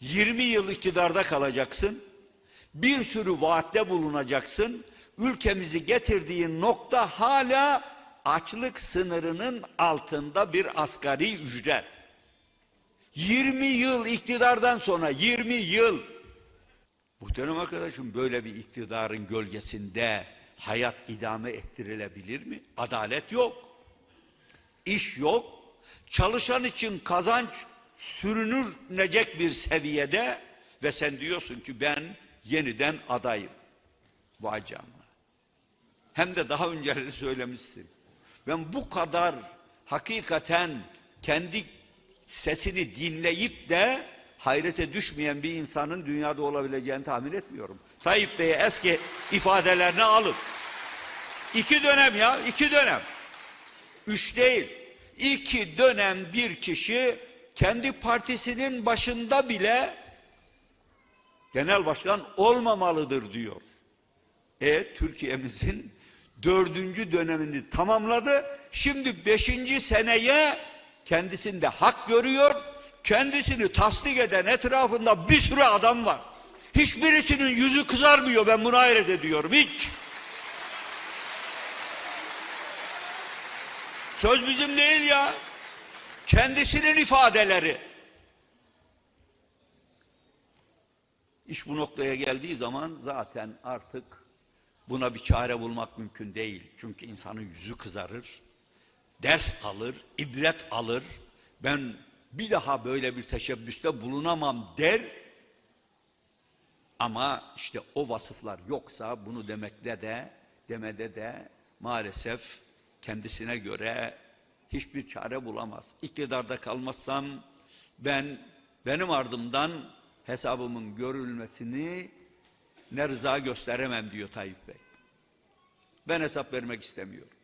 20 yıl iktidarda kalacaksın. Bir sürü vaatte bulunacaksın. Ülkemizi getirdiğin nokta hala açlık sınırının altında bir asgari ücret. 20 yıl iktidardan sonra 20 yıl Muhterem arkadaşım böyle bir iktidarın gölgesinde hayat idame ettirilebilir mi? Adalet yok. İş yok. Çalışan için kazanç sürünecek bir seviyede ve sen diyorsun ki ben yeniden adayım. Vay canına. Hem de daha önceleri söylemişsin. Ben bu kadar hakikaten kendi sesini dinleyip de hayrete düşmeyen bir insanın dünyada olabileceğini tahmin etmiyorum. Tayyip Bey'e eski ifadelerini alın. İki dönem ya, iki dönem. Üç değil. İki dönem bir kişi kendi partisinin başında bile genel başkan olmamalıdır diyor. E Türkiye'mizin dördüncü dönemini tamamladı. Şimdi beşinci seneye kendisinde hak görüyor. Kendisini tasdik eden etrafında bir sürü adam var. Hiçbirisinin yüzü kızarmıyor ben buna hayret ediyorum hiç. Söz bizim değil ya. Kendisinin ifadeleri. İş bu noktaya geldiği zaman zaten artık buna bir çare bulmak mümkün değil. Çünkü insanın yüzü kızarır, ders alır, ibret alır. Ben bir daha böyle bir teşebbüste bulunamam der. Ama işte o vasıflar yoksa bunu demekle de demede de maalesef kendisine göre hiçbir çare bulamaz. İktidarda kalmazsam ben benim ardımdan hesabımın görülmesini ne rıza gösteremem diyor Tayyip Bey. Ben hesap vermek istemiyorum.